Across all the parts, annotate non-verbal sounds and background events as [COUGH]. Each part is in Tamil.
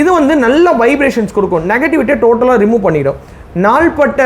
இது வந்து நல்ல வைப்ரேஷன்ஸ் கொடுக்கும். நெகட்டிவிட்டியை டோட்டலாக ரிமூவ் பண்ணிடும். நாள்பட்ட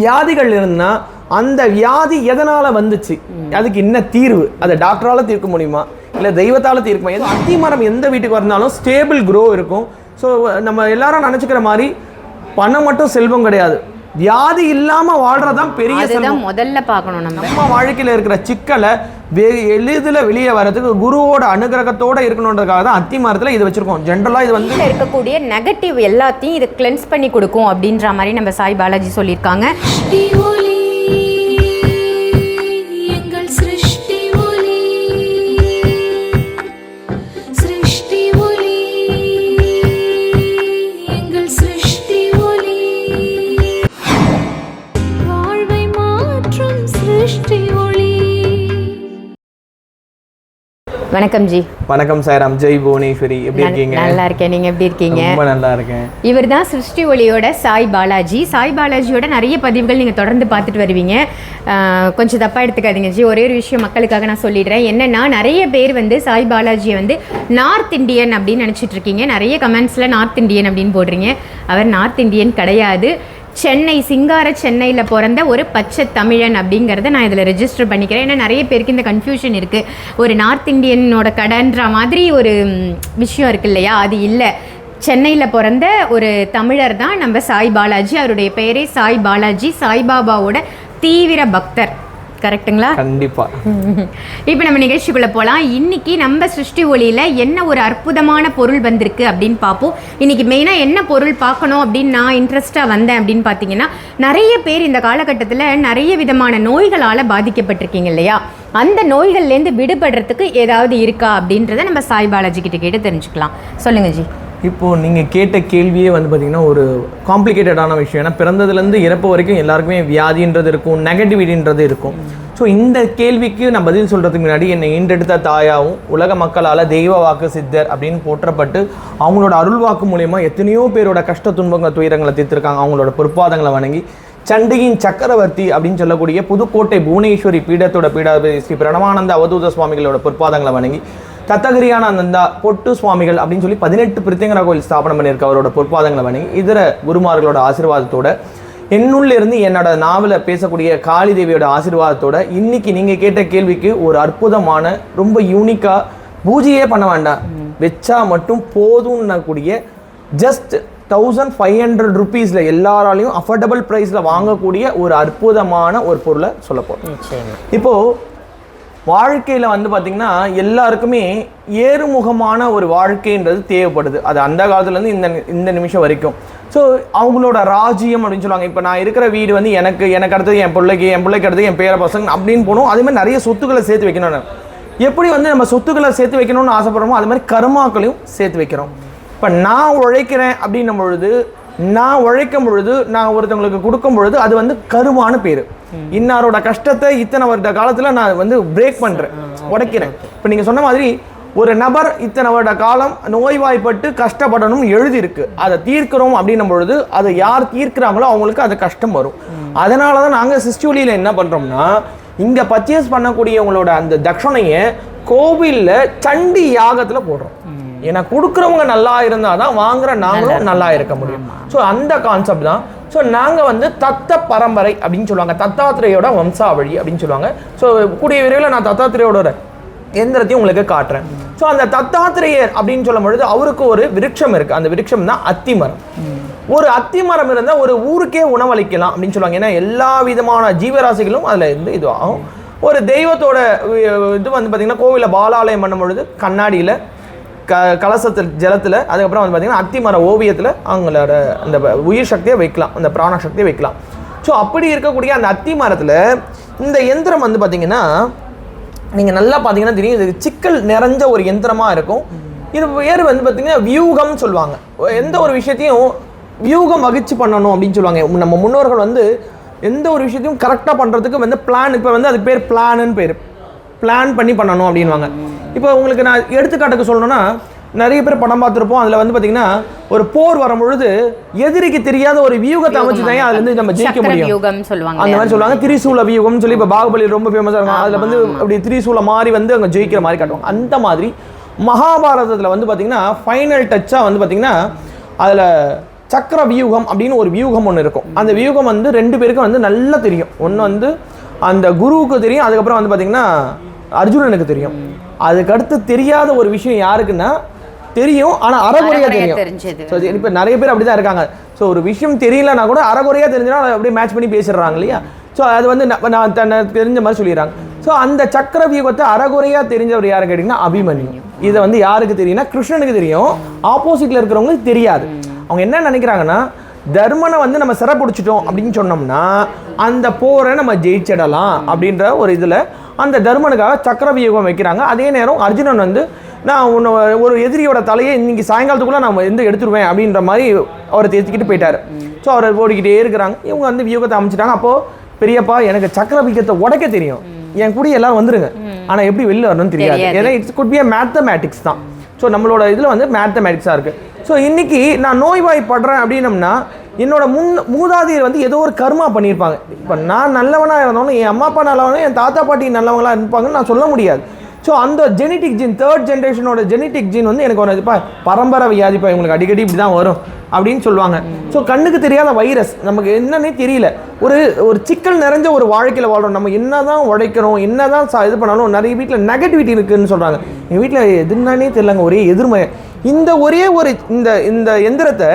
வியாதிகள் இருந்தால் அந்த வியாதி எதனால் வந்துச்சு? அதுக்கு என்ன தீர்வு? அதை டாக்டரால் தீர்க்க முடியுமா? இல்லை தெய்வத்தால் தீர்க்குமா? ஏதோ அத்தி மரம் எந்த வீட்டுக்கு வந்தாலும் ஸ்டேபிள் க்ரோ இருக்கும். ஸோ நம்ம எல்லாரும் நினச்சிக்கிற மாதிரி பணம் மட்டும் செல்வம் கிடையாது. வியாதி இல்லாம வாழ்றதுதான் பெரிய செல்வம் முதல்ல பார்க்கணும் நம்ம. நம்ம வாழ்க்கையில இருக்கிற சிக்கலை எளிதில் வெளியே வர்றதுக்கு குருவோட அனுகிரகத்தோட இருக்கணுன்றதுக்காக தான் அத்தி மரத்துல இது வச்சிருக்கோம். ஜென்ரலா இது வந்து இருக்கக்கூடிய நெகட்டிவ் எல்லாத்தையும் இது கிளென்ஸ் பண்ணி கொடுக்கும் அப்படின்ற மாதிரி நம்ம சாய் பாலாஜி சொல்லியிருக்காங்க. வணக்கம் ஜி. வணக்கம் சாய்ராம் ஜெய் புவனேஸ்வரி எப்படி இருக்கீங்க? நல்லா இருக்கேன் நீங்க எப்படி இருக்கீங்க? ரொம்ப நல்லா இருக்கேன் இவர் தான் சிருஷ்டி ஒளியோட சாய் பாலாஜி. சாய் பாலாஜியோட நிறைய பதிவுகள் நீங்கள் தொடர்ந்து பார்த்துட்டு வருவீங்க. கொஞ்சம் தப்பாக எடுத்துக்காதீங்க ஜி. ஒரே ஒரு விஷயம் மக்களுக்காக நான் சொல்லிடுறேன். என்னன்னா நிறைய பேர் வந்து சாய் பாலாஜியை வந்து நார்த் இந்தியன் அப்படின்னு நினச்சிட்டு இருக்கீங்க. நிறைய கமெண்ட்ஸில் நார்த் இந்தியன் அப்படின்னு போடுறீங்க. அவர் நார்த் இந்தியன் கிடையாது. சென்னை சிங்கார சென்னையில் பிறந்த ஒரு பச்சை தமிழன் அப்படிங்கிறத நான் இதில் ரெஜிஸ்டர் பண்ணிக்கிறேன். ஏன்னா நிறைய பேருக்கு இந்த கன்ஃபியூஷன் இருக்குது ஒரு நார்த் இந்தியனோட கடன்ற மாதிரி ஒரு விஷயம் இருக்கு இல்லையா? அது இல்லை. சென்னையில் பிறந்த ஒரு தமிழர் தான் நம்ம சாய் பாலாஜி. அவருடைய பெயரே சாய் பாலாஜி. சாய்பாபாவோட தீவிர பக்தர். கரெக்ட்டுங்களா கண்டிப்பா. [LAUGHS] இப்போ நம்ம நிகழ்ச்சிக்குள்ள போகலாம் இன்னைக்கு நம்ம சிருஷ்டி ஒளியில என்ன ஒரு அற்புதமான பொருள் வந்திருக்கு அப்படின்னு பார்ப்போம். இன்னைக்கு மெயினாக என்ன பொருள் பார்க்கணும் அப்படின்னு நான் இன்ட்ரெஸ்டாக வந்தேன் அப்படின்னு பார்த்தீங்கன்னா நிறைய பேர் இந்த காலகட்டத்தில் நிறைய விதமான நோய்களால் பாதிக்கப்பட்டிருக்கீங்க இல்லையா? அந்த நோய்கள்லேருந்து விடுபடுறதுக்கு ஏதாவது இருக்கா அப்படின்றத நம்ம சாய் பாலாஜி கிட்ட கேட்டு தெரிஞ்சுக்கலாம். சொல்லுங்க ஜி. இப்போது நீங்கள் கேட்ட கேள்வியே வந்து பார்த்திங்கன்னா ஒரு காம்ப்ளிகேட்டடான விஷயம். ஏன்னா பிறந்ததுலேருந்து இறப்பு வரைக்கும் எல்லாருக்குமே வியாதின்றது இருக்கும் நெகட்டிவிட்டின்றது இருக்கும். ஸோ இந்த கேள்விக்கு நான் பதில் சொல்கிறதுக்கு முன்னாடி என்னை ஈண்டெடுத்த தாயாவும் உலக மக்களால் தெய்வ வாக்கு சித்தர் அப்படின்னு போற்றப்பட்டு அவங்களோட அருள் வாக்கு மூலயமா எத்தனையோ பேரோட கஷ்ட துன்பங்கள் துயரங்களை தீர்த்திருக்காங்க. அவங்களோட பொற்பாதங்களை வணங்கி சண்டிகின் சக்கரவர்த்தி அப்படின்னு சொல்லக்கூடிய புதுக்கோட்டை புவனேஸ்வரி பீடத்தோட பீடாபதி ஸ்ரீ பிரணவானந்த அவதூத சுவாமிகளோட பொற்பாதங்களை வணங்கி தத்தகிரியானந்தா பொட்டு சுவாமிகள் அப்படின்னு சொல்லி பதினெட்டு பிரித்திங்கரா கோயில் ஸ்தாபனம் பண்ணியிருக்க அவரோட பொற்பாதங்களை வணங்கி இதர குருமார்களோட ஆசீர்வாதத்தோட என்னுள்ள இருந்து என்னோட நாவல பேசக்கூடிய காளி தேவியோட ஆசீர்வாதத்தோட இன்னைக்கு நீங்க கேட்ட கேள்விக்கு ஒரு அற்புதமான ரொம்ப யூனிக்கா பூஜையே பண்ண வேண்டாம். வச்சா மட்டும் போதும்னக்கூடிய ஜஸ்ட் தௌசண்ட் ஃபைவ் ஹண்ட்ரட் ருபீஸில் எல்லாராலையும் அஃபோர்டபுள் ப்ரைஸில் வாங்கக்கூடிய ஒரு அற்புதமான ஒரு பொருளை சொல்ல போகிறோம் இப்போ வாழ்க்கையில் வந்து பார்த்திங்கன்னா எல்லாருக்குமே ஏறுமுகமான ஒரு வாழ்க்கைன்றது தேவைப்படுது. அது அந்த காலத்துலேருந்து இந்த இந்த நிமிஷம் வரைக்கும். ஸோ அவங்களோட ராஜ்யம் அப்படின்னு சொல்லுவாங்க. இப்போ நான் இருக்கிற வீடு வந்து எனக்கு எனக்கு அடுத்தது என் பிள்ளைக்கு என் பிள்ளைக்கு அடுத்தது என் பேர பசங்க அப்படின்னு போகணும் அதேமாதிரி நிறைய சொத்துக்களை சேர்த்து வைக்கணும் எப்படி வந்து நம்ம சொத்துக்களை சேர்த்து வைக்கணும்னு ஆசைப்படுறோமோ அது மாதிரி கருமாக்களையும் சேர்த்து வைக்கிறோம். இப்போ நான் உழைக்கிறேன் அப்படின்னும் பொழுது நான் உழைக்கும் பொழுது நான் ஒருத்தவங்களுக்கு கொடுக்கும் பொழுது அது வந்து கருவான பேர். இன்னாரோட கஷ்டத்தை இத்தனை வருட காலத்துல நான் வந்து பிரேக் பண்றேன் உடைக்கிறேன். இப்போ நீங்க சொன்ன மாதிரி ஒரு நபர் இத்தனை வருட காலம் நோய்வாய்ப்பட்டு கஷ்டப்படணும் எழுதியிருக்கு. அதை தீர்க்கிறோம் அப்படின்னும் பொழுது அதை யார் தீர்க்கிறாங்களோ அவங்களுக்கு அது கஷ்டம் வரும். அதனால தான் நாங்கள் சிஸ்டியூலியில் என்ன பண்ணுறோம்னா இங்கே பர்ச்சேஸ் பண்ணக்கூடியவங்களோட அந்த தட்சணையை கோவிலில் சண்டி யாகத்தில் போடுறோம். ஏன்னா கொடுக்குறவங்க நல்லா இருந்தால் தான் வாங்குற நாங்களும் நல்லா இருக்க முடியும். ஸோ அந்த கான்செப்ட் தான். ஸோ நாங்கள் வந்து தத்த பரம்பரை அப்படின்னு சொல்லுவாங்க. தத்தாத்திரேயோட வம்சாவழி அப்படின்னு சொல்லுவாங்க. ஸோ கூடிய விரைவில் நான் தத்தாத்திரேயோட எந்திரத்தையும் உங்களுக்கு காட்டுறேன். ஸோ அந்த தத்தாத்திரேயர் அப்படின்னு சொல்லும் பொழுது அவருக்கு ஒரு விருட்சம் இருக்கு. அந்த விருட்சம் தான் அத்திமரம். ஒரு அத்தி மரம் இருந்தால் ஒரு ஊருக்கே உணவளிக்கலாம் அப்படின்னு சொல்லுவாங்க. ஏன்னா எல்லா விதமான ஜீவராசிகளும் அதில் இருந்து இது ஆகும் ஒரு தெய்வத்தோட இது வந்து பார்த்தீங்கன்னா கோவிலில் பாலாலயம் பண்ணும் பொழுது கண்ணாடியில் க கலசத்தில் ஜலத்தில் அதுக்கப்புறம் வந்து பார்த்தீங்கன்னா அத்திமர ஓவியத்தில் அவங்களோட அந்த உயிர் சக்தியை வைக்கலாம் அந்த பிராண சக்தியை வைக்கலாம். ஸோ அப்படி இருக்கக்கூடிய அந்த அத்தி மரத்தில் இந்த எந்திரம் வந்து பார்த்தீங்கன்னா நீங்கள் நல்லா பார்த்தீங்கன்னா தெரியும் இது சிக்கல் நிறைஞ்ச ஒரு எந்திரமாக இருக்கும். இது பேர் வந்து பார்த்தீங்கன்னா வியூகம்னு சொல்லுவாங்க. எந்த ஒரு விஷயத்தையும் வியூகம் வகிச்சு பண்ணணும் அப்படின்னு சொல்லுவாங்க. நம்ம முன்னோர்கள் வந்து எந்த ஒரு விஷயத்தையும் கரெக்டாக பண்ணுறதுக்கு வந்து பிளான் இப்போ வந்து அதுக்கு பேர் பிளான்னு பேர். பிளான் பண்ணி பண்ணணும் அப்படின்வாங்க இப்போ உங்களுக்கு நான் எடுத்துக்காட்டுக்கு சொல்லணும்னா நிறைய பேர் படம் பார்த்துருப்போம். அதில் வந்து பார்த்தீங்கன்னா ஒரு போர் வரும் பொழுது எதிரிக்கு தெரியாத ஒரு வியூகத்தை அமைச்சு தான் அதுல இருந்து நம்ம ஜெயிக்க முடியும். சொல்லுவாங்க. அந்த மாதிரி சொல்லுவாங்க. திரிசூல வியூகம்னு சொல்லி இப்போ பாகுபலி ரொம்ப ஃபேமஸாக இருக்கும். அதில் வந்து அப்படி திரிசூல மாதிரி வந்து அங்கே ஜெயிக்கிற மாதிரி காட்டுவாங்க. அந்த மாதிரி மகாபாரதத்தில் வந்து பார்த்தீங்கன்னா ஃபைனல் டச்சாக வந்து பார்த்தீங்கன்னா அதில் சக்கர வியூகம் அப்படின்னு ஒரு வியூகம் ஒன்று இருக்கும். அந்த வியூகம் வந்து ரெண்டு பேருக்கும் வந்து நல்லா தெரியும். ஒன்று வந்து அந்த குருவுக்கு தெரியும். அதுக்கப்புறம் வந்து பார்த்தீங்கன்னா அர்ஜுனனுக்கு தெரியும். அதுக்கடுத்து தெரியாத ஒரு விஷயம் யாருக்குன்னா தெரியும் ஆனால் அறகுறையாக அறகுறையா தெரியும். ஸோ இப்போ நிறைய பேர் அப்படி தான் இருக்காங்க. ஸோ ஒரு விஷயம் தெரியலனா கூட அறகுறையாக தெரிஞ்சுனா அப்படியே மேட்ச் பண்ணி பேசிடுறாங்க இல்லையா? ஸோ அது வந்து நான் தன்னை தெரிஞ்ச மாதிரி சொல்லிடுறாங்க. ஸோ அந்த சக்கர வியூகத்தை அறகுறையாக தெரிஞ்சவர் யாரு கேட்டிங்கன்னா அபிமன்யு. இதை வந்து யாருக்கு தெரியும்னா கிருஷ்ணனுக்கு தெரியும். ஆப்போசிட்டில் இருக்கிறவங்களுக்கு தெரியாது. அவங்க என்ன நினைக்கிறாங்கன்னா தர்மனை வந்து நம்ம சிறப்பிடிச்சிட்டோம் அப்படின்னு சொன்னோம்னா அந்த போரை நம்ம ஜெயிச்சிடலாம் அப்படின்ற ஒரு இதில் அந்த தர்மனுக்காக சக்கர வியூகம் வைக்கிறாங்க. அதே நேரம் அர்ஜுனன் வந்து நான் உன்னை ஒரு எதிரியோட தலையை இன்னைக்கு சாயங்காலத்துக்குள்ள நான் வந்து எடுத்துருவேன் அப்படின்ற மாதிரி அவரை தேர்த்திக்கிட்டு போயிட்டாரு. ஸோ அவரை ஓடிக்கிட்டே இருக்கிறாங்க. இவங்க வந்து வியூகத்தை அமைச்சிட்டாங்க. அப்போது பெரியப்பா எனக்கு சக்கர வியூகத்தை உடைக்க தெரியும். என் கூட எல்லாரும் வந்துருங்க. ஆனால் எப்படி வெளில வரணும்னு தெரியாது. ஏன்னா இட்ஸ் குட் பி மேத்தமேட்டிக்ஸ் தான். ஸோ நம்மளோட இதில் வந்து மேத்தமேட்டிக்ஸாக இருக்குது ஸோ இன்னைக்கு நான் நோய்வாய்ப்படுறேன் அப்படின்னம்னா என்னோட முன் மூதாதையர் வந்து ஏதோ ஒரு கர்மா பண்ணியிருப்பாங்க. இப்போ நான் நல்லவனாக இருந்தோன்னு என் அம்மா அப்பா நல்லவனும் என் தாத்தா பாட்டி நல்லவங்களாக இருப்பாங்கன்னு நான் சொல்ல முடியாது. ஸோ அந்த ஜெனட்டிக் ஜீன் தேர்ட் ஜென்ரேஷனோட ஜெனட்டிக் ஜீன் வந்து எனக்கு ஒரு இப்போ பரம்பரை வியாதிப்பா இவங்களுக்கு அடிக்கடி இப்படி தான் வரும். அப்படின்னு சொல்லுவாங்க. ஸோ கண்ணுக்கு தெரியாத வைரஸ் நமக்கு என்னன்னே தெரியல. ஒரு ஒரு சிக்கல் நிறைஞ்ச ஒரு வாழ்க்கையில் வாழ்கிறோம் நம்ம என்னதான் உழைக்கிறோம் என்னதான் சா இது பண்ணாலும் நிறைய வீட்டில் நெகட்டிவிட்டி இருக்குதுன்னு சொல்கிறாங்க எங்கள் வீட்டில் எதுனானே தெரியலங்க ஒரே எதிர்மையை இந்த ஒரே ஒரு இந்த இந்த எந்திரத்தை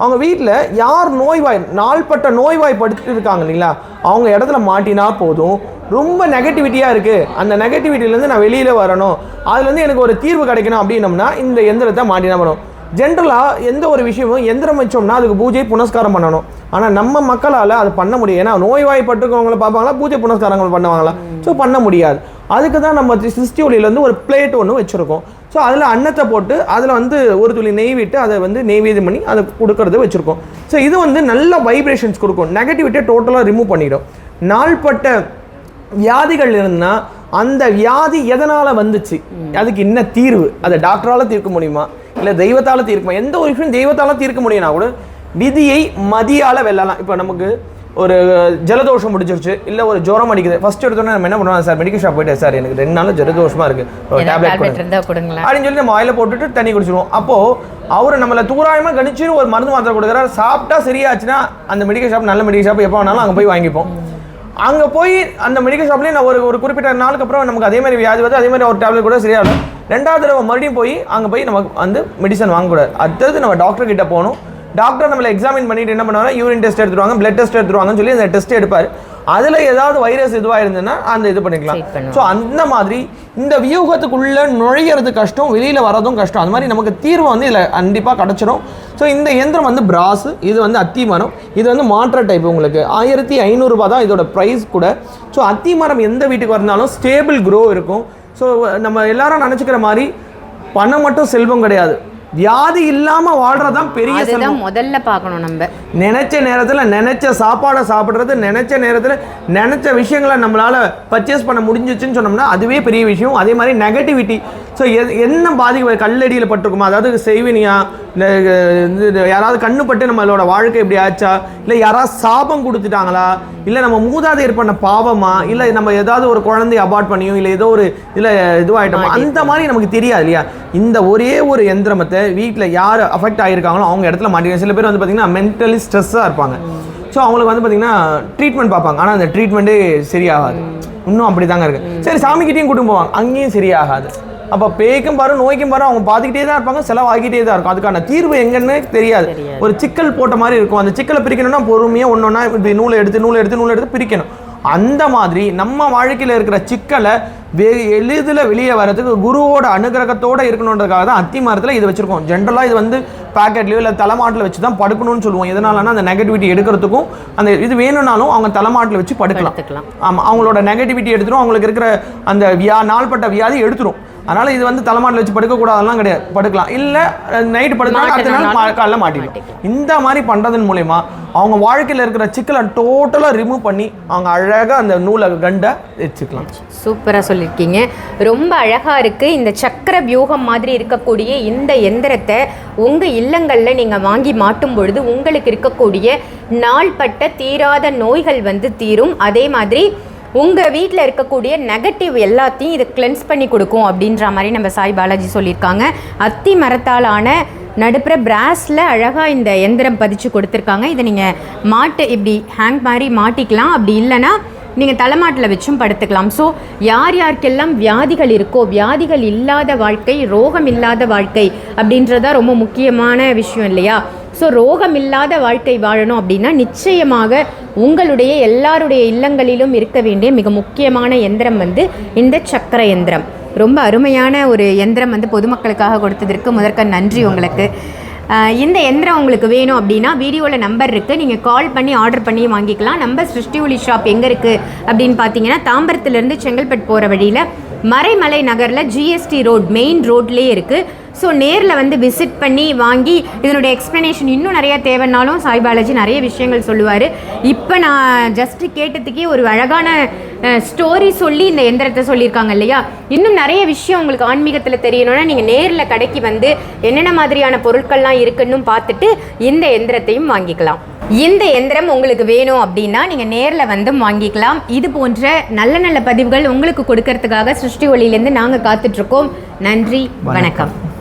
அவங்க வீட்டில் யார் நோய்வாய் நாள்பட்ட நோய்வாய் படுத்துட்டு இருக்காங்க இல்லைங்களா? அவங்க இடத்துல மாட்டினா போதும். ரொம்ப நெகட்டிவிட்டியாக இருக்குது அந்த நெகட்டிவிட்டிலேருந்து நான் வெளியில் வரணும். அதுலேருந்து எனக்கு ஒரு தீர்வு கிடைக்கணும் அப்படின்னம்னா இந்த எந்திரத்தை மாட்டினா வரும் ஜென்ரலாக எந்த ஒரு விஷயமும் எந்திரம் வச்சோம்னா அதுக்கு பூஜை புனஸ்காரம் பண்ணணும். ஆனால் நம்ம மக்களால் அது பண்ண முடியும் ஏன்னா நோய்வாய்ப்பட்டிருக்கவங்கள பார்ப்பாங்களா பூஜை புனஸ்காரங்கள் பண்ணுவாங்களா? ஸோ பண்ண முடியாது. அதுக்கு தான் நம்ம சிஸ்டி ஒளியிலேருந்து ஒரு பிளேட் ஒன்று வச்சுருக்கோம். ஸோ அதில் அன்னத்தை போட்டு அதில் வந்து ஒரு துளி நெய் விட்டு அதை வந்து நெய்வேதியம் பண்ணி அதை கொடுக்கறது வச்சுருக்கோம். ஸோ இது வந்து நல்ல வைப்ரேஷன்ஸ் கொடுக்கும். நெகட்டிவிட்டியை டோட்டலாக ரிமூவ் பண்ணிடும். நாள்பட்ட வியாதிகள் இருந்தா அந்த வியாதி எதனால வந்துச்சு? அதுக்கு என்ன தீர்வு? அதை டாக்டரால தீர்க்க முடியுமா? இல்ல தெய்வத்தால தீர்க்குமா? எந்த ஒரு விஷயம் தெய்வத்தால தீர்க்க முடியும்னா கூட விதியை மதியால வெல்லலாம். இப்போ நமக்கு ஒரு ஜலதோஷம் முடிச்சிருச்சு இல்ல ஒரு ஜுரம் அடிக்குது. ஃபர்ஸ்ட் எடுத்தோன்னே நம்ம என்ன பண்ணுவோம்? சார் மெடிக்கல் ஷாப் போயிட்டு சார் எனக்கு ரெண்டு நாள் ஜலதோஷமா இருக்கு. ஒரு டேப்லெட் அப்படின்னு சொல்லி நம்ம வாயில போட்டுட்டு தண்ணி குடிச்சிருவோம். அப்போ அவர் நம்மள தூராயமா கணிச்சு ஒரு மருந்து மாத்திரை கொடுக்குறாரு. சாப்பிட்டா சரியாச்சுன்னா அந்த மெடிக்கல் ஷாப் நல்ல மெடிக்கல் ஷாப் எப்போ வேணாலும் அங்கே போய் வாங்கிப்போம். அங்கே போய் அந்த மெடிக்கல் ஷாப்லேயே நான் ஒரு ஒரு குறிப்பிட்ட நாளுக்கு அப்புறம் நமக்கு அதே மாதிரி வியாதி வந்து அதே மாதிரி ஒரு டேப்லெட் கூட சரியாகும் ரெண்டாவது தடவை மறுபடியும் போய் அங்கே போய் நமக்கு வந்து மெடிசன் வாங்கக்கூடாது. அடுத்தது நம்ம டாக்டர் கிட்ட போகணும். டாக்டர் நம்மளை எக்ஸாமின் பண்ணிட்டு என்ன பண்ணுவாங்க யூரின் டெஸ்ட் எடுத்துருவாங்க பிளட் டெஸ்ட் எடுத்துருவாங்கன்னு சொல்லி அந்த டெஸ்ட் எடுப்பார். அதில் ஏதாவது வைரஸ் இதுவாக இருந்ததுன்னா அந்த இது பண்ணிக்கலாம். ஸோ அந்த மாதிரி இந்த வியூகத்துக்குள்ள நுழையிறது கஷ்டம் வெளியில வரதும் கஷ்டம். அது மாதிரி நமக்கு தீர்வு வந்து இதில் கண்டிப்பாக கிடச்சிரும். ஸோ இந்த இயந்திரம் வந்து பிராஸ் இது வந்து அத்தி மரம் இது வந்து மாற்ற டைப் உங்களுக்கு. ஆயிரத்தி ஐநூறுரூபா தான் இதோட ப்ரைஸ் கூட. ஸோ அத்தி மரம் எந்த வீட்டுக்கு வந்தாலும் ஸ்டேபிள் க்ரோ இருக்கும். ஸோ நம்ம எல்லாரும் நினச்சிக்கிற மாதிரி பணம் மட்டும் செல்வம் கிடையாது. வியாதி இல்லாமல் வாழ்றது தான் பெரிய அதுதான் முதல்ல பார்க்கணும் நம்ம. நினைச்ச நேரத்தில் நினைச்ச சாப்பாடை சாப்பிட்றது நினைச்ச நேரத்தில் நினைச்ச விஷயங்களை நம்மளால பர்ச்சேஸ் பண்ண முடிஞ்சிச்சுன்னு சொன்னோம்னா அதுவே பெரிய விஷயம். அதே மாதிரி நெகட்டிவிட்டி ஸோ என்ன பாதிப்பு? கல்லடியில் பட்டிருக்குமா? அதாவது செய்வினியா யாராவது கண்ணு பட்டு நம்மளோட வாழ்க்கை இப்படி ஆச்சா? இல்லை யாராவது சாபம் கொடுத்துட்டாங்களா? இல்லை நம்ம மூதாதையர் பண்ண பாவமா? இல்லை நம்ம ஏதாவது ஒரு குழந்தைய அபார்ட் பண்ணியும் இல்லை ஏதோ ஒரு இதில் இதுவாகிட்டோமோ அந்த மாதிரி நமக்கு தெரியாது இல்லையா? இந்த ஒரே ஒரு எந்திரமத்தை வீட்டில் யார் அஃபெக்ட் ஆகியிருக்காங்களோ அவங்க இடத்துல மாட்டிக்க சில பேர் வந்து பார்த்தீங்கன்னா மென்டலி ஸ்ட்ரெஸ்ஸாக இருப்பாங்க. ஸோ அவங்களுக்கு வந்து பார்த்தீங்கன்னா ட்ரீட்மெண்ட் பார்ப்பாங்க. ஆனால் அந்த ட்ரீட்மெண்ட்டே சரியாகாது. இன்னும் அப்படி தாங்க இருக்கு. சரி சாமிக்கிட்டையும் கூட்டிட்டு போவாங்க. அங்கேயும் சரியாகாது. அப்போ பேய்க்கும் பாரு நோய்க்கும் பாரு அவங்க பார்த்துக்கிட்டே தான் இருப்பாங்க செலவாகிட்டே தான் இருக்கும். அதுக்கான தீர்வு எங்கன்னு தெரியாது. ஒரு சிக்கல் போட்ட மாதிரி இருக்கும். அந்த சிக்கலை பிரிக்கணும்னா பொறுமையாக ஒன்று ஒன்றா இப்படி நூலை எடுத்து நூலை எடுத்து நூலை எடுத்து பிரிக்கணும். அந்த மாதிரி நம்ம வாழ்க்கையில் இருக்கிற சிக்கலை வே எளிதில் வெளியே வரதுக்கு குருவோட அனுகிரகத்தோட இருக்கணுன்றதுக்காக தான் அத்தி மரத்தில் இது வச்சிருக்கோம். ஜென்ரலாக இது வந்து பேக்கெட்லையோ இல்லை தலைமாட்டில் வச்சு தான் படுக்கணும்னு சொல்லுவோம். எதனாலனா அந்த நெகட்டிவிட்டி எடுக்கிறதுக்கும் அந்த இது வேணும்னாலும் அவங்க தலைமாட்டில் வச்சு படுக்கலாம். ஆமாம் அவங்களோட நெகட்டிவிட்டி எடுத்துரும். அவங்களுக்கு இருக்கிற அந்த வியா நாள்பட்ட வியாதி எடுத்துரும். அதனால இது வந்து தலைமாட்டில் வச்சு படுக்கக்கூடாதெல்லாம் கிடையாது. படுக்கலாம். இல்லை நைட்டு படுக்கலாம் அடுத்த நாள் காலைல மாட்டிக்கலாம். இந்த மாதிரி பண்ணுறதன் மூலயமா அவங்க வாழ்க்கையில் இருக்கிற சிக்கலை டோட்டலாக ரிமூவ் பண்ணி அவங்க அழகாக அந்த நூலை கண்டை வச்சுக்கலாம். சூப்பராக சொல்லியிருக்கீங்க. ரொம்ப அழகாக இருக்குது இந்த சக்கர வியூகம் மாதிரி இருக்கக்கூடிய இந்த எந்திரத்தை உங்கள் இல்லங்களில் நீங்கள் வாங்கி மாட்டும் பொழுது உங்களுக்கு இருக்கக்கூடிய நாள்பட்ட தீராத நோய்கள் வந்து தீரும். அதே மாதிரி உங்கள் வீட்டில் இருக்கக்கூடிய நெகட்டிவ் எல்லாத்தையும் இது கிளென்ஸ் பண்ணி கொடுக்கும் அப்படின்ற மாதிரி நம்ம சாய் பாலாஜி சொல்லியிருக்காங்க. அத்தி மரத்தாலான நடுப்புற பிராஸில் அழகாக இந்த எந்திரம் பதிச்சு கொடுத்துருக்காங்க. இதை நீங்கள் மாட்டு இப்படி ஹேங் மாதிரி மாட்டிக்கலாம். அப்படி இல்லைன்னா நீங்கள் தலைமாட்டில் வச்சும் படுத்துக்கலாம். ஸோ யார் யாருக்கெல்லாம் வியாதிகள் இருக்கோ வியாதிகள் இல்லாத வாழ்க்கை ரோகம் இல்லாத வாழ்க்கை அப்படின்றதான் ரொம்ப முக்கியமான விஷயம் இல்லையா? ஸோ ரோகம் இல்லாத வாழ்க்கை வாழணும் அப்படின்னா நிச்சயமாக உங்களுடைய எல்லாருடைய இல்லங்களிலும் இருக்க வேண்டிய மிக முக்கியமான எந்திரம் வந்து இந்த சக்கர எந்திரம். ரொம்ப அருமையான ஒரு எந்திரம் வந்து பொதுமக்களுக்காக கொடுத்ததற்கு முதற்க நன்றி உங்களுக்கு. இந்த எந்திரம் உங்களுக்கு வேணும் அப்படின்னா வீடியோவில் நம்பர் இருக்குது நீங்கள் கால் பண்ணி ஆர்டர் பண்ணி வாங்கிக்கலாம். நம்ம சிருஷ்டி ஒளி ஷாப் எங்கே இருக்குது அப்படின்னு பார்த்தீங்கன்னா தாம்பரத்துலேருந்து செங்கல்பட்டு போகிற வழியில் மறைமலை நகரில் ஜிஎஸ்டி ரோட் மெயின் ரோட்லேயே இருக்குது ஸோ நேரில் வந்து விசிட் பண்ணி வாங்கி இதனுடைய எக்ஸ்ப்ளனேஷன் இன்னும் நிறைய தேவைன்னாலும் சாய் பாலாஜி நிறைய விஷயங்கள் சொல்லுவார். இப்போ நான் ஜஸ்ட் கேட்டதுக்கே ஒரு அழகான ஸ்டோரி சொல்லி இந்த எந்திரத்தை சொல்லியிருக்காங்க இல்லையா? இன்னும் நிறைய விஷயம் உங்களுக்கு ஆன்மீகத்தில் தெரியணும்னா நீங்கள் நேரில் கடைக்கு வந்து என்னென்ன மாதிரியான பொருட்கள்லாம் இருக்குன்னு பார்த்துட்டு இந்த எந்திரத்தையும் வாங்கிக்கலாம். இந்த எந்திரம் உங்களுக்கு வேணும் அப்படின்னா நீங்கள் நேரில் வந்து வாங்கிக்கலாம். இது போன்ற நல்ல நல்ல பதிவுகள் உங்களுக்கு கொடுக்கறதுக்காக சிருஷ்டி ஒளியிலேருந்து நாங்கள் காத்துட்ருக்கோம் நன்றி வணக்கம்.